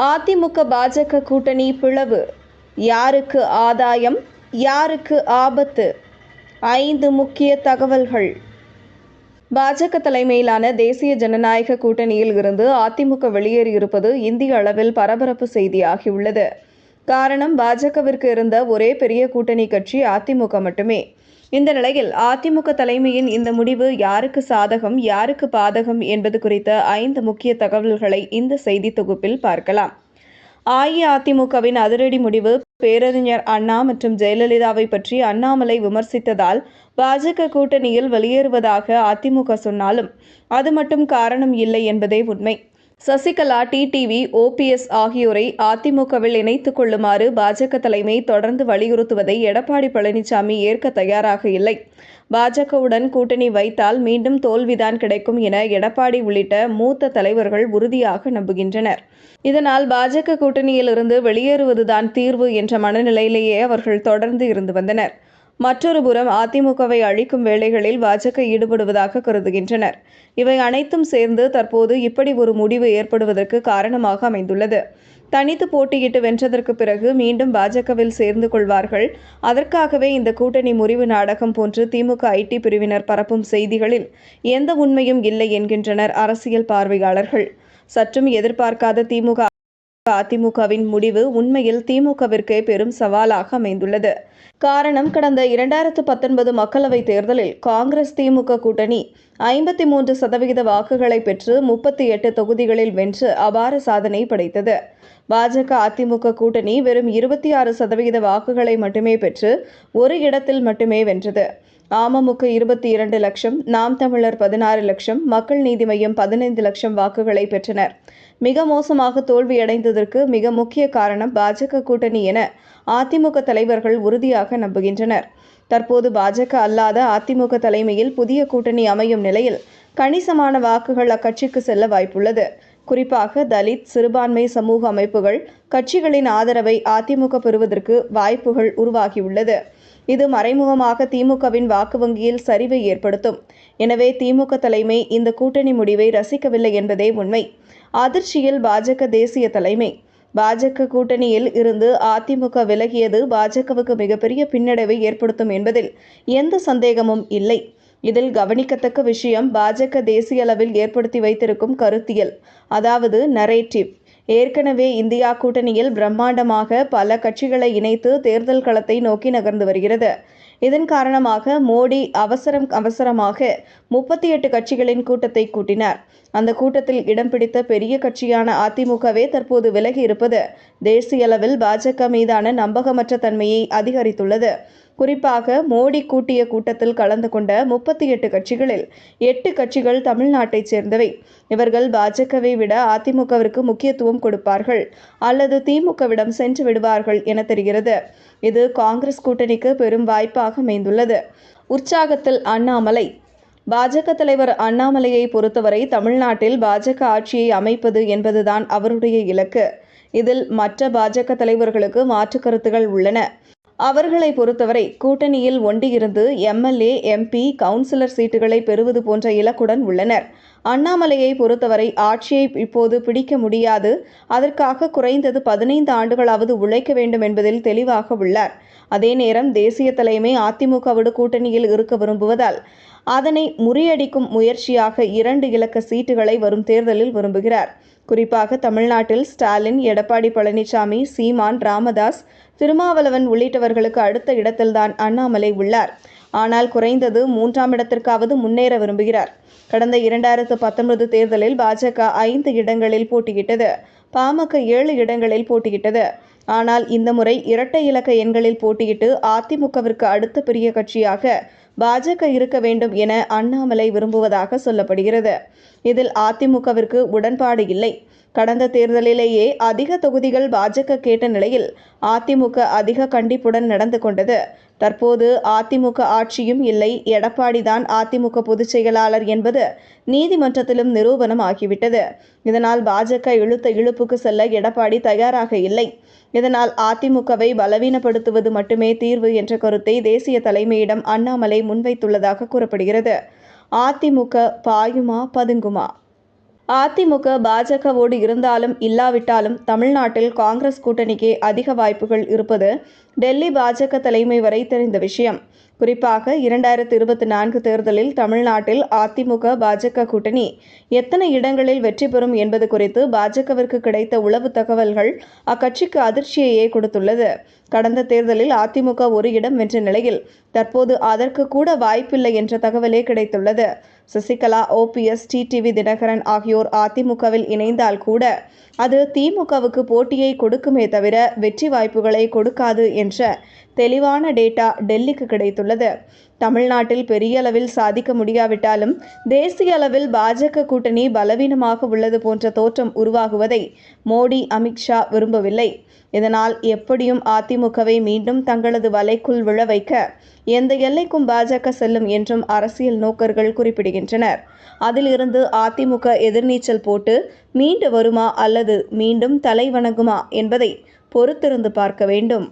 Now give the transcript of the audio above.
அதிமுக பாஜக கூட்டணி பிளவு. யாருக்கு ஆதாயம் யாருக்கு ஆபத்து? ஐந்து முக்கிய தகவல்கள். பாஜக தலைமையிலான தேசிய ஜனநாயக கூட்டணியில் இருந்து அதிமுக வெளியேறியிருப்பது இந்திய அளவில் பரபரப்பு செய்தியாகியுள்ளது. காரணம் பாஜகவிற்கு இருந்த ஒரே பெரிய கூட்டணி கட்சி அதிமுக மட்டுமே. இந்த நிலையில் அதிமுக தலைமையின் இந்த முடிவு யாருக்கு சாதகம் யாருக்கு பாதகம் என்பது குறித்த ஐந்து முக்கிய தகவல்களை இந்த செய்தி தொகுப்பில் பார்க்கலாம். அஇஅதிமுகவின் அதிரடி முடிவு பேரறிஞர் அண்ணா மற்றும் ஜெயலலிதாவை பற்றி அண்ணாமலை விமர்சித்ததால் பாஜக கூட்டணியில் வெளியேறுவதாக அதிமுக சொன்னாலும் அது மட்டும் காரணம் இல்லை என்பதே உண்மை. சசிகலா டிடிவி ஓபிஎஸ் ஆகியோரை அதிமுகவில் இணைத்துக் கொள்ளுமாறு பாஜக தலைமை தொடர்ந்து வலியுறுத்துவதை எடப்பாடி பழனிசாமி ஏற்க தயாராக இல்லை. பாஜகவுடன் கூட்டணி வைத்தால் மீண்டும் தோல்விதான் கிடைக்கும் என எடப்பாடி உள்ளிட்ட மூத்த தலைவர்கள் உறுதியாக நம்புகின்றனர். இதனால் பாஜக கூட்டணியிலிருந்து வெளியேறுவதுதான் தீர்வு என்ற மனநிலையிலேயே அவர்கள் தொடர்ந்து இருந்து வந்தனர். மற்றொரு புறம் அதிமுகவை அழிக்கும் வேலைகளில் பாஜக ஈடுபடுவதாக கருதுகின்றனர். இவை அனைத்தும் சேர்ந்து தற்போது இப்படி ஒரு முடிவு ஏற்படுவதற்கு காரணமாக அமைந்துள்ளது. தனித்து போட்டியிட்டு வென்றதற்கு பிறகு மீண்டும் பாஜகவில் சேர்ந்து கொள்வார்கள். அதற்காகவே இந்த கூட்டணி முறிவு நாடகம் போன்று திமுக ஐடி பிரிவினர் பரப்பும் செய்திகளில் எந்த உண்மையும் இல்லை என்கின்றனர் அரசியல் பார்வையாளர்கள். சற்றும் எதிர்பார்க்காத திமுக அதிமுகவின் முடிவு உண்மையில் திமுகவிற்கே பெரும் சவாலாக அமைந்துள்ளது. காரணம் கடந்த இரண்டாயிரத்து பத்தொன்பது மக்களவைத் தேர்தலில் காங்கிரஸ் திமுக கூட்டணி ஐம்பத்தி மூன்று சதவிகித வாக்குகளை பெற்று முப்பத்தி எட்டு தொகுதிகளில் வென்று அபார சாதனை படைத்தது. பாஜக அதிமுக கூட்டணி வெறும் இருபத்தி ஆறு சதவிகித வாக்குகளை மட்டுமே பெற்று ஒரு இடத்தில் மட்டுமே வென்றது. அமமுக இருபத்தி இரண்டு லட்சம் நாம் தமிழர் பதினாறு லட்சம் மக்கள் நீதி மையம் பதினைந்து லட்சம் வாக்குகளை பெற்றனர். மிக மோசமாக தோல்வியடைந்ததற்கு மிக முக்கிய காரணம் பாஜக கூட்டணி என அதிமுக தலைவர்கள் உறுதியாக நம்புகின்றனர். தற்போது பாஜக அல்லாத அதிமுக தலைமையில் புதிய கூட்டணி அமையும் நிலையில் கணிசமான வாக்குகள் அக்கட்சிக்கு செல்ல வாய்ப்புள்ளது. குறிப்பாக தலித் சிறுபான்மை சமூக அமைப்புகள் கட்சிகளின் ஆதரவை அதிமுக பெறுவதற்கு வாய்ப்புகள் உருவாகியுள்ளது. இது மறைமுகமாக திமுகவின் வாக்கு வங்கியில் சரிவை ஏற்படுத்தும். எனவே திமுக தலைமை இந்த கூட்டணி முடிவை ரசிக்கவில்லை என்பதே உண்மை. அதிர்ச்சியில் பாஜக தேசிய தலைமை. பாஜக கூட்டணியில் இருந்து அதிமுக விலகியது பாஜகவுக்கு மிகப்பெரிய பின்னடைவை ஏற்படுத்தும் என்பதில் எந்த சந்தேகமும் இல்லை. இதில் கவனிக்கத்தக்க விஷயம் பாஜக தேசிய அளவில் ஏற்படுத்தி வைத்திருக்கும் கருத்தியல். அதாவது நரேட்டிவ் ஏற்கனவே இந்தியா கூட்டணியில் பிரம்மாண்டமாக பல கட்சிகளை இணைத்து தேர்தல் களத்தை நோக்கி நகர்ந்து வருகிறது. இதன் காரணமாக மோடி அவசரம் அவசரமாக முப்பத்தி எட்டு கட்சிகளின் கூட்டத்தை கூட்டினார். அந்த கூட்டத்தில் இடம் பிடித்த பெரிய கட்சியான அதிமுகவே தற்போது விலகி இருப்பது தேசிய அளவில் பாஜக மீதான நம்பகமற்ற தன்மையை அதிகரித்துள்ளது. குறிப்பாக மோடி கூட்டிய கூட்டத்தில் கலந்து கொண்ட முப்பத்தி எட்டு கட்சிகளில் எட்டு கட்சிகள் தமிழ்நாட்டைச் சேர்ந்தவை. இவர்கள் பாஜகவை விட அதிமுகவிற்கு முக்கியத்துவம் கொடுப்பார்கள் அல்லது திமுகவிடம் சென்று விடுவார்கள் என தெரிகிறது. இது காங்கிரஸ் கூட்டணிக்கு பெரும் வாய்ப்பாக அமைந்துள்ளது. உற்சாகத்தில் அண்ணாமலை. பாஜக தலைவர் அண்ணாமலையை பொறுத்தவரை தமிழ்நாட்டில் பாஜக ஆட்சியை அமைப்பது என்பதுதான் அவருடைய இலக்கு. இதில் மற்ற பாஜக தலைவர்களுக்கு மாற்று கருத்துகள் உள்ளன. அவர்களை பொறுத்தவரை கூட்டணியில் ஒண்டியிருந்து எம்எல்ஏ எம்பி கவுன்சிலர் சீட்டுகளை பெறுவது போன்ற இலக்குடன் உள்ளனர். அண்ணாமலையை பொறுத்தவரை ஆட்சியை இப்போது பிடிக்க முடியாது. அதற்காக குறைந்தது பதினைந்து ஆண்டுகளாவது உழைக்க வேண்டும் என்பதில் தெளிவாக உள்ளார். அதே நேரம் தேசிய தலைமை அதிமுகவோடு கூட்டணியில் இருக்க விரும்புவதால் அதனை முறியடிக்கும் முயற்சியாக இரண்டு இலக்க சீட்டுகளை வரும் தேர்தலில் விரும்புகிறார். குறிப்பாக தமிழ்நாட்டில் ஸ்டாலின் எடப்பாடி பழனிசாமி சீமான் ராமதாஸ் திருமாவளவன் உள்ளிட்டவர்களுக்கு அடுத்த இடத்தில்தான் அண்ணாமலை உள்ளார். ஆனால் குறைந்தது மூன்றாம் இடத்திற்காவது முன்னேற விரும்புகிறார். கடந்த இரண்டாயிரத்து பத்தொன்பது தேர்தலில் பாஜக ஐந்து இடங்களில் போட்டியிட்டது. பாமக ஏழு இடங்களில் போட்டியிட்டது. ஆனால் இந்த முறை இரட்டை இலக்க எண்களில் போட்டியிட்டு அதிமுகவிற்கு அடுத்த பெரிய கட்சியாக பாஜக இருக்க வேண்டும் என அண்ணாமலை விரும்புவதாக சொல்லப்படுகிறது. இதில் அதிமுகவிற்கு உடன்பாடு இல்லை. கடந்த தேர்தலிலேயே அதிக தொகுதிகள் பாஜக கேட்ட நிலையில் அதிமுக அதிக கண்டிப்புடன் நடந்து கொண்டது. தற்போது அதிமுக ஆட்சியும் இல்லை. எடப்பாடி தான் அதிமுக பொதுச் செயலாளர் என்பது நீதிமன்றத்திலும் நிரூபணம் ஆகிவிட்டது. இதனால் பாஜக இழுத்த இழுப்புக்கு செல்ல எடப்பாடி தயாராக இல்லை. இதனால் அதிமுகவை பலவீனப்படுத்துவது மட்டுமே தீர்வு என்ற கருத்தை தேசிய தலைமையிடம் அண்ணாமலை முன்வைத்துள்ளதாக கூறப்படுகிறது. அதிமுக பாயுமா பதுங்குமா? அதிமுக பாஜகவோடு இருந்தாலும் இல்லாவிட்டாலும் தமிழ்நாட்டில் காங்கிரஸ் கூட்டணிக்கே அதிக வாய்ப்புகள் இருப்பது டெல்லி பாஜக தலைமை வரை தெரிந்த விஷயம். குறிப்பாக இரண்டாயிரத்தி இருபத்தி நான்கு தேர்தலில் தமிழ்நாட்டில் அதிமுக பாஜக கூட்டணி எத்தனை இடங்களில் வெற்றி பெறும் என்பது குறித்து பாஜகவிற்கு கிடைத்த உளவு தகவல்கள் அக்கட்சிக்கு அதிர்ச்சியையே கொடுத்துள்ளது. கடந்த தேர்தலில் அதிமுக ஒரு இடம் வென்ற நிலையில் தற்போது அதற்கு கூட வாய்ப்பில்லை என்ற தகவலே கிடைத்துள்ளது. சசிகலா ஓபிஎஸ் டிடிவி தினகரன் ஆகியோர் அதிமுகவில் இணைந்தால் கூட அது திமுகவுக்கு போட்டியை கொடுக்குமே தவிர வெற்றி வாய்ப்புகளை கொடுக்காது என்ற தெளிவான டேட்டா டெல்லிக்கு கிடைத்துள்ளது. தமிழ்நாட்டில் பெரிய அளவில் சாதிக்க முடியாவிட்டாலும் தேசிய அளவில் பாஜக கூட்டணி பலவீனமாக உள்ளது போன்ற தோற்றம் உருவாகுவதை மோடி அமித்ஷா விரும்பவில்லை. இதனால் எப்படியும் அதிமுகவை மீண்டும் தங்களது வலைக்குள் விழ வைக்க எந்த எல்லைக்கும் பாஜக செல்லும் என்றும் அரசியல் நோக்கர்கள் குறிப்பிடுகின்றனர். அதிலிருந்து அதிமுக எதிர்நீச்சல் போட்டு மீண்டு வருமா அல்லது மீண்டும் தலை வணங்குமா என்பதை பொறுத்திருந்து பார்க்க வேண்டும்.